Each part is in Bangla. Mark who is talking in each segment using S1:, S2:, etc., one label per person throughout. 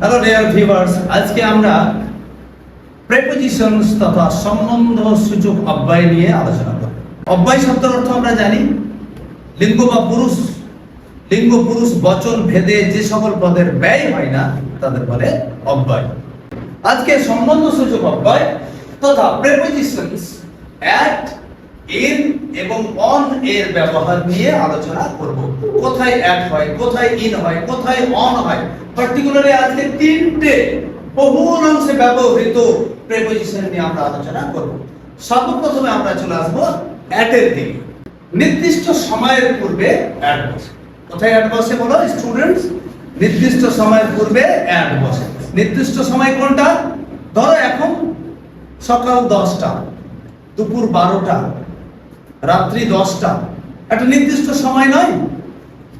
S1: হ্যালো ডিয়ার ভিউয়ার্স আজকে আমরা প্রেপোজিশনস তথা সম্বন্ধ সূচক অব্যয় নিয়ে আলোচনা করব। অব্যয় শব্দের অর্থ আমরা জানি, লিঙ্গ বা পুরুষ, লিঙ্গ, পুরুষ, বচন, ভেদে যে সকল পদের ব্যয় হয় না, তাদের বলে অব্যয়। আজকে সম্বন্ধ সূচক অব্যয় তথা প্রেপোজিশনস অ্যাট ইন এবং অন এর ব্যবহার নিয়ে আলোচনা করব। কোথায় অ্যাট হয়, কোথায় ইন হয়, কোথায় অন হয়। পার্টিকুলারলি আজকে তিনটে বহুল অংশে ব্যবহৃত প্রেপোজিশন নিয়ে আমরা আলোচনা করব। সর্বপ্রথমে আমরা চলে আসব অ্যাট এর দিকে। নির্দিষ্ট সময়ের পূর্বে অ্যাট বসে। কোথায় অ্যাট বসে বলো স্টুডেন্টস নির্দিষ্ট সময়ের পূর্বে অ্যাট বসে। নির্দিষ্ট সময় কোনটা? ধরো এখন সকাল দশটা, দুপুর বারোটা। রাত্রি দশটা। একটা নির্দিষ্ট সময় নয়।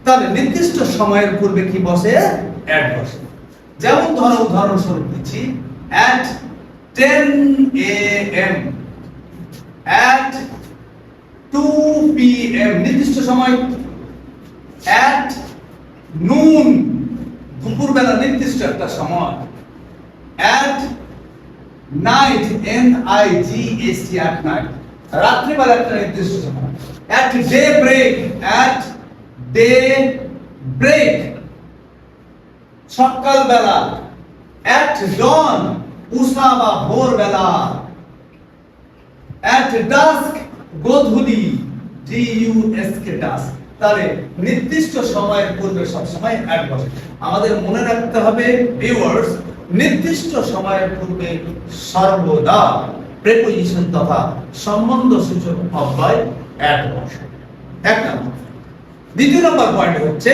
S1: তাহলে নির্দিষ্ট সময়ের পূর্বে কি বসে? অ্যাড বসে। যেমন ধরো, উদাহরণস্বরূপ দিচ্ছি at ten A M at two P M নির্দিষ্ট সময় অ্যাট নুন দুপুরবেলা নির্দিষ্ট একটা সময় at night N I G S T at night রাত্রিবেলা একটা নির্দিষ্ট। সময় at day break at day break সকালবেলা অ্যাট ডন উষা বা ভোরবেলা। At dusk Godhuli D U S K dusk তাহলে নির্দিষ্ট সময়ের পূর্বে সব সময় অ্যাড বসে। আমাদের মনে রাখতে হবে ভিউয়ার্স নির্দিষ্ট সময়ের পূর্বে সর্বদা। প্রেপোজিশন তথা সম্বন্ধ সূচক অব্যয় অ্যাড এক দ্বিতীয় নম্বর পয়েন্ট হচ্ছে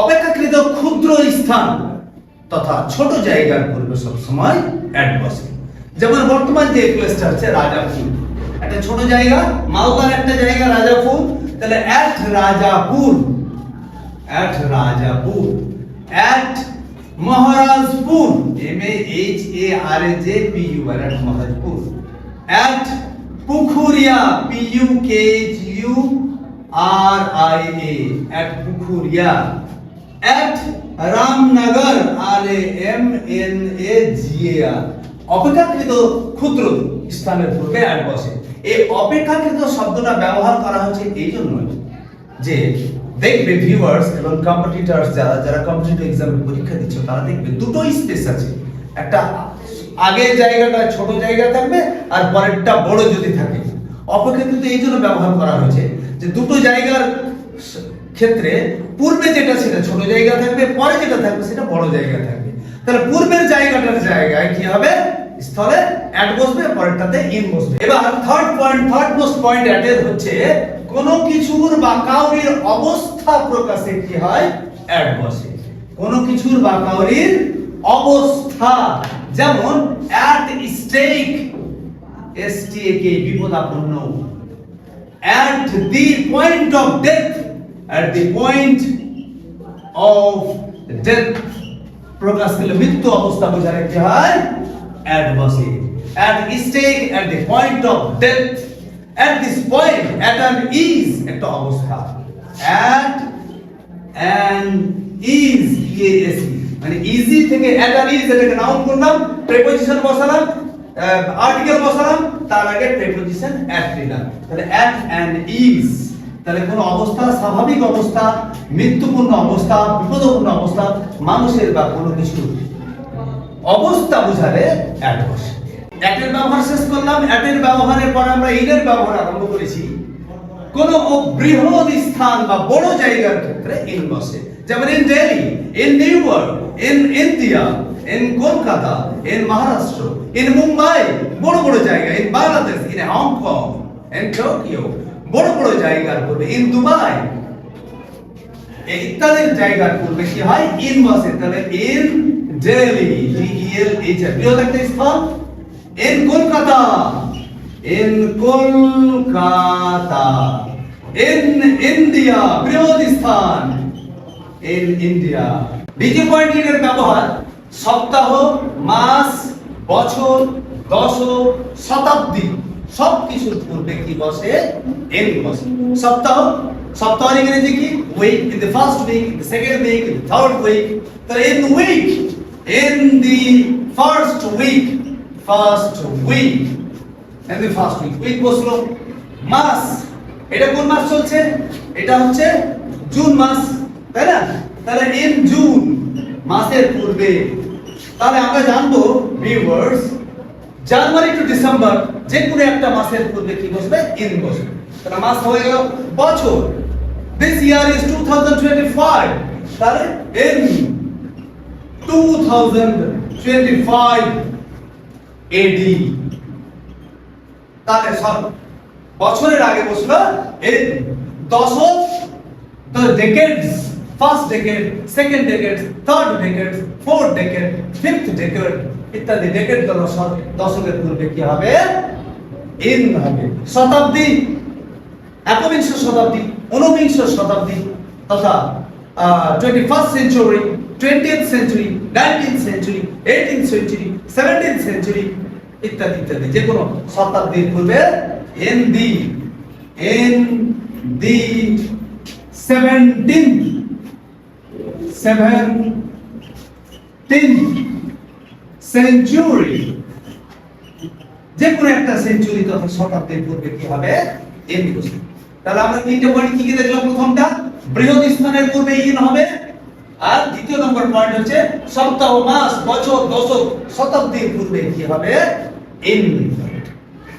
S1: অপেক্ষাকৃত ক্ষুদ্র স্থান তথা ছোট জায়গার পূর্বে সব সময় অ্যাড বসে। যেমন বর্তমান যে প্লেসটা হচ্ছে রাজাপুর একটা ছোট জায়গা, মালদার একটা জায়গা রাজাপুর তাহলে at Rajapur at Rajapur at Maharajpur. M A H A R A J P U R at Maharajpur. At Pukhuria P U K H U R I A at Pukhuria at Ramnagar R A M N A G A R অপেক্ষাকৃত ক্ষুদ্র স্থানের পূর্বে অ্যাড বসে। এই অপেক্ষাকৃত শব্দটা ব্যবহার করা হচ্ছে এই জন্যই যে দেখবে ভিউয়ার্স এবং কম্পিটিটরস যারা যারা কম্পিটিটিভ এক্সামের পরীক্ষা দিচ্ছে, তারা দেখবে দুটো স্পেস আছে। একটা আগের জায়গাটা ছোট জায়গা থাকবে আর পরেরটা বড় যদি থাকে। অপেক্ষাকৃত এই জন্য ব্যবহার করা হয়েছে যে দুটো জায়গার ক্ষেত্রে পূর্বে যেটা সেটা ছোট জায়গা থাকবে, পরে যেটা থাকবে সেটা বড় জায়গা থাকবে। তাহলে পূর্বের জায়গাটার জায়গায় কি হবে? স্থলে অ্যাড বসবে, পরেরটাতে ইন বসবে। এবার third point third most point অ্যাডের হচ্ছে কোনো কিছুর বা কাউরির অবস্থা প্রকাশে কি হয়? অ্যাড বসে। কোনো কিছুর বা কাউরির অবস্থা যেমন at stake S T A K বিপদাপূর্ণ the point of death at the point of death প্রকাশ করলে মৃত্যু অবস্থা বোঝার একটি হয় adversity at stake at the point of death at this point at and is একটা অবস্থা। অ্যাট অ্যান্ড ইজ কে এস ই মানে ইজি থেকে an is এটাকে নাউন করলাম প্রেপোজিশন বসালাম আর্টিকেল বসালাম, তার আগে প্রেপোজিশন অ্যাট দিলাম। তাহলে অ্যাট অ্যান্ড ইজ তাহলে কোন অবস্থা, স্বাভাবিক অবস্থা, মৃত্যুপূর্ণ অবস্থা, বিপদপূর্ণ অবস্থা, মানুষের বা কোনো কিছু অবস্থা বোঝালে অ্যাড বসে। অ্যাটের ব্যবহার শেষ করলাম অ্যাটের ব্যবহারের পর আমরা ইনের ব্যবহার আরম্ভ করেছি। কোন বৃহৎ স্থান বা বড় জায়গার ক্ষেত্রে ইন বসে। যেমন in Delhi in New York in India in Kolkata in Maharashtra in Mumbai বড় বড় জায়গা in Bangladesh in Hong Kong in Tokyo বড় বড় জায়গার পূর্বে ইন দুবাই ইত্যাদির জায়গার পূর্বে কি হয়? ইন বসে, তাহলে in Delhi D E L H বৃহৎ একটা স্থান in Kolkata in Kolkata in India বৃহৎ স্থান ইন ইন্ডিয়া দ্বিতীয় পয়েন্ট এর ব্যবহার? সপ্তাহ, মাস, বছর, দশক, শতাব্দী। সব কিছুর পূর্বে কি বসে? এন বসে। সপ্তাহ সপ্তাহ ইংরেজি কি? Week in the first week in the second week in the third week তাহলে in week in the first week first week in the first week week বসল। মাস, এটা কোন মাস চলছে? এটা হচ্ছে জুন মাস। তাই না? তাহলে ইন জুন মাসের পূর্বে, তাহলে আমরা জানব ভিউয়ার্স জানুয়ারি টু ডিসেম্বর যে কোনো একটা মাসের পূর্বে কি বসবে? ইন বসবে। তাহলে মাস হয়ে গেল বছর। দিস ইয়ার ইজ 2025 তাহলে ইন 2025 এডি তাহলে সব বছরের আগে বসল এর দশক, the decades first decade, second decade, third decade, fourth decade, fifth decade, ইত্যাদি ডেকেড গেল দশকের পূর্বে কি হবে? ইন হবে। শতাব্দী, একবিংশ শতাব্দী, ঊনবিংশ শতাব্দী তথা twenty first century twentieth century nineteen century eighteen century seventeen century ইত্যাদি ইত্যাদি। যে কোনো শতাব্দীর পূর্বে in the in the seventeen seventeen century যে কোনো একটা সেঞ্চুরি তথা শতাব্দীর পূর্বে কি হবে? এন বসবে তাহলে আমরা তিনটে পয়েন্ট কি কি দেখলাম প্রথমটা? বৃহৎ স্থানের পূর্বে ইন হবে। আর দ্বিতীয় নম্বর পয়েন্ট হচ্ছে সপ্তাহ, মাস, বছর, দশক, শতাব্দীর পূর্বে কি হবে? ইন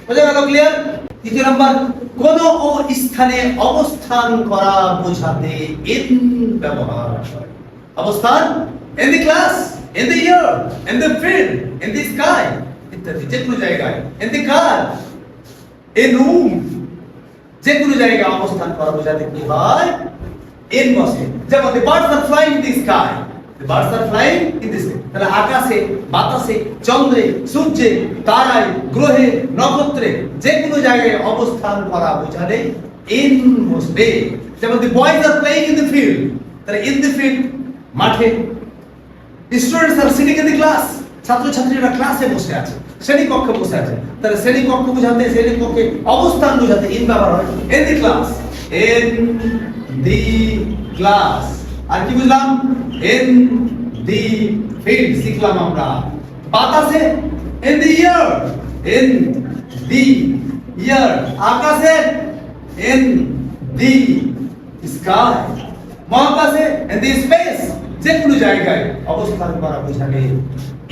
S1: বোঝা গেল ক্লিয়ার তৃতীয় নম্বর, কোন স্থানে অবস্থান করা বোঝাতে ইন ব্যবহার হয়। অবস্থান in the class in the year in the field in the sky ইত্যাদি যে কোনো জায়গায় in the car in room যে কোনো জায়গায় অবস্থান করা বোঝাতে কি হয় ইন বসে যেমন the birds are flying in the sky the birds are flying in the sky তাহলে আকাশে বাতাসে চন্দ্রে সূর্যে তারায় গ্রহে নক্ষত্রে যে কোনো জায়গায় অবস্থান করা বোঝালে ইন বসবে যেমন the boys are playing in the field তাহলে ইন দি ফিল্ড মাঠে। Students are sitting in class ছাত্রছাত্রীরা ক্লাসে বসে আছে শ্রেণি কক্ষে বসে আছে। তাহলে শ্রেণি কক্ষ বোঝাতে শ্রেণি অবস্থান বোঝাতে ইন ব্যবহার হয়। In the class in the class আর কি বুঝলাম? ইন দি ফিল্ড শিখলাম আমরা। বাতাসে in the year in the year আকাশে ইন দি স্কাই মহাকাশে ইন দি স্পেস জায়গায় অবস্থান করা বোঝালে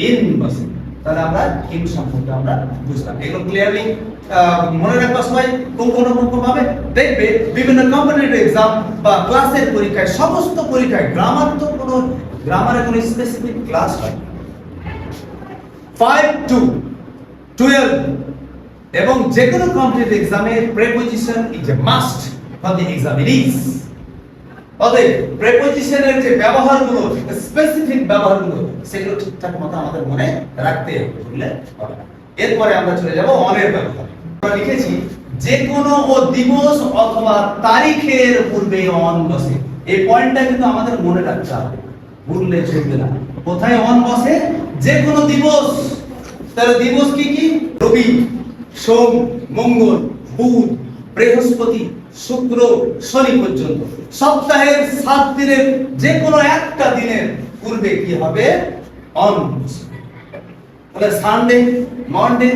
S1: ইন বসে। তাহলে আমরা ইন সম্পর্কে আমরা বুঝলাম। এগুলো ক্লিয়ারলি মনে রাখবা সবাই কোন কোন কোন ভাবে দেখবে বিভিন্ন কম্পিটিটিভ এক্সাম বা ক্লাসের পরীক্ষায়, সমস্ত পরীক্ষায় গ্রামার তো কোনো গ্রামারে কোনো স্পেসিফিক ক্লাস হয় 5 টু 12 এবং যে কোনো কম্পিটিটিভ এক্সামে preposition is a must for the examinees অতএব প্রেপোজিশনের যে ব্যবহারগুলো স্পেসিফিক ব্যবহারগুলো, সেগুলো ঠিকঠাক মতো আমাদের মনে রাখতে হবে, বুঝলে? এরপরে আমরা চলে যাব অনের ব্যবহার। আমরা লিখেছি যে কোনো ও দিবস অথবা তারিখের পূর্বে অন বসে। এই পয়েন্টটা কিন্তু আমাদের মনে রাখতে হবে, ভুললে চলবে না। কোথায় অন বসে? যে কোনো দিবস। তাহলে দিবস কি কি? রবি, সোম, মঙ্গল, বুধ, বৃহস্পতি শুক্র শনি পর্যন্ত। সপ্তাহের সাত দিনের যে কোনো একটা দিনের পূর্বে কি হবে? অন তাহলে Sunday Monday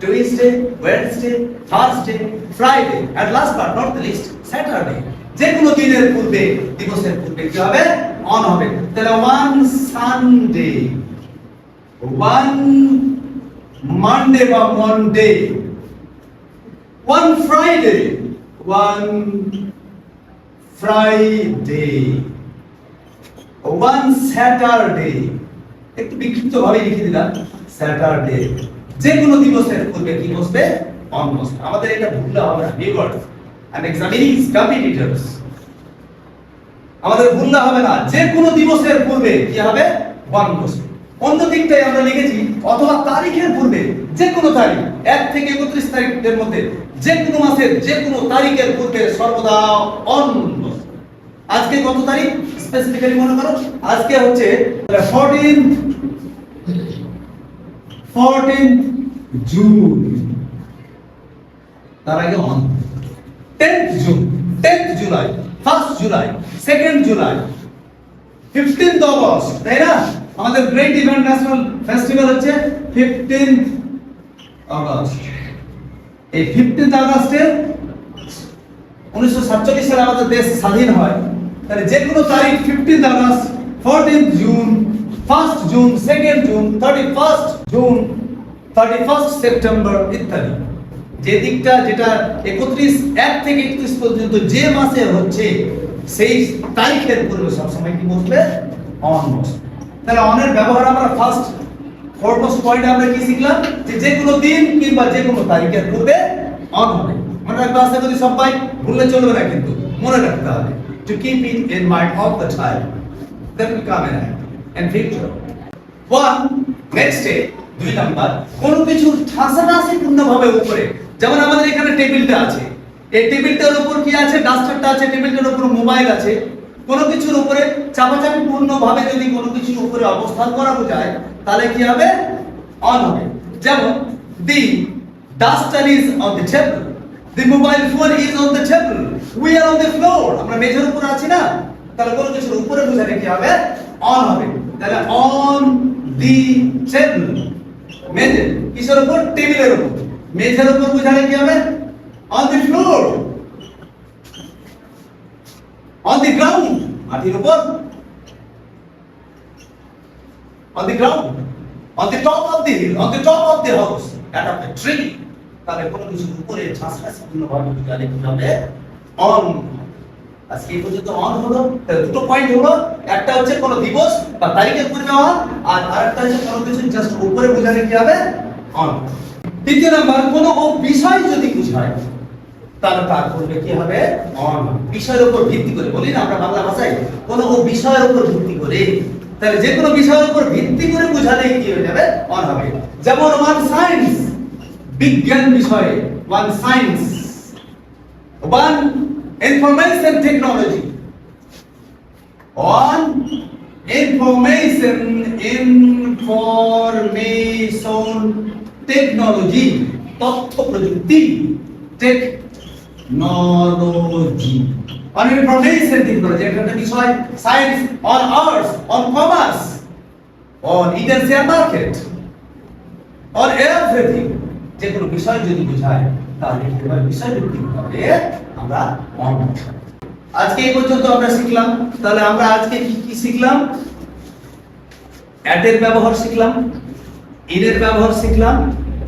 S1: Tuesday Wednesday Thursday Friday at last but not the least Saturday যে কোনো দিনের পূর্বে, দিবসের পূর্বে কি হবে? অন হবে। তাহলে ওয়ান সানডে ওয়ান মানডে বা Monday one Friday one Friday one Saturday একটু বিক্ষিপ্ত ভাবে লিখে দিলাম স্যাটারডে যে কোনো দিবসের পূর্বে কি বসবে? অন বসবে। আমাদের এটা ভুললে হবে না ভিউয়ার্স এন্ড এক্সামিনিংস কম্পিটিটরস আমাদের ভুললে হবে না যে কোনো দিবসের পূর্বে কি হবে? ওয়ান বসবে। অন্য দিকটাই আমরা লিখেছি, অথবা তারিখের পূর্বে যে কোনো তারিখ, এক থেকে একত্রিশ তারিখের মধ্যে যে কোনো মাসের যে কোনো তারিখের পূর্বে সর্বদা অন। বসবে আজকে কত তারিখ? স্পেসিফিক্যালি মনে করো, আজকে হচ্ছে 14 14 জুন তার আগে on 10th June 10th July first July second July 15th August তাই না? আমাদের গ্রেট ইভেন্ট ন্যাশনাল ফেস্টিভ্যাল হচ্ছে ফিফটিন্থ আগস্ট এই ফিফটিন্থ আগস্টে উনিশশো সাতচল্লিশ সালে আমাদের দেশ স্বাধীন হয়। তাহলে যে কোনো তারিখ fifteenth August fourteenth June first June second June thirty first June thirty first September ইত্যাদি। যে দিকটা যেটা একত্রিশ, এক থেকে একত্রিশ পর্যন্ত যে মাসে হচ্ছে, সেই তারিখের পূর্বে সবসময় কি বসবে? অন বসবে। তাহলে অনের ব্যবহার আমরা ফার্স্ট ফোরমোস্ট পয়েন্ট আমরা কি শিখলাম? যে যে কোনো দিন কিংবা যে কোনো তারিখের পূর্বে অন হবে। মনে রাখবে আশা করি সবাই ভুললে চলবে না কিন্তু। মনে রাখতে হবে। To keep it in mind of the time that will come in in future one next day দুই নাম্বার, কোন কিছু ঠাসাঠাসি পূর্ণভাবে উপরে। যেমন আমাদের এখানে টেবিলটা আছে। এই টেবিলটার উপর কি আছে? ডাস্টারটা আছে টেবিলটার উপর মোবাইল আছে। কোনো কিছুর উপরে চাপাচাপি পূর্ণ ভাবে যদি কোনো কিছুর উপরে অবস্থান করানো যায়, তাহলে কি হবে? অন হবে। যেমন the duster is on the table the mobile phone is on the table we are on the floor আমরা মেঝের উপর আছি না? তাহলে কোনো কিছুর উপরে বোঝালে কি হবে? অন হবে। তাহলে অন দি টেবল মেঝে। কিসের উপর? টেবিলের উপর। মেঝের উপর বোঝালে কি হবে? On the floor on the ground মাটির উপর on the. তাহলে কোনো কিছুর উপরে ভাবে কি হবে অন আজকে এই পর্যন্ত অন হলো। দুটো পয়েন্ট হলো। একটা হচ্ছে কোনো দিবস বা তারিখের পূর্বে অন আর আরেকটা হচ্ছে কোনো কিছু জাস্ট উপরে বোঝালে কি হবে? অন তৃতীয় নাম্বার কোনো বিষয় যদি বুঝায় তাহলে তার পূর্বে কি হবে? অন। বিষয়ের উপর ভিত্তি করে। বলি না আমরা বাংলা ভাষায় কোনো বিষয়ের উপর ভিত্তি করে। তাহলে যে কোনো বিষয়ের উপর ভিত্তি করে বোঝালে কি হয়ে যাবে? অন হবে। যেমন ওয়ান সায়েন্স বিজ্ঞান বিষয়ে one science one information technology one information information technology তথ্য প্রযুক্তি টেকনোলজি on information technology একটা একটা বিষয়, science on arts on commerce, on Indian share market, on everything. যে কোনো বিষয় যদি বোঝায়, তাহলে এবার বিষয় ভিত্তিক ভাবে আমরা on আজকে এই পর্যন্ত আমরা শিখলাম। তাহলে আমরা আজকে কি কি শিখলাম? অ্যাটের ব্যবহার শিখলাম ইনের ব্যবহার শিখলাম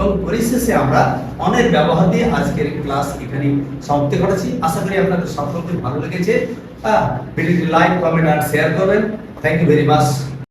S1: এবং পরিশেষে আমরা অনেক ব্যবহার দিয়ে আজকের ক্লাস এখানে সমাপ্তি করেছি। আশা করি আপনাদের সকলকে ভালো লেগেছে। লাইক, কমেন্ট, আর শেয়ার করবেন। Thank you very much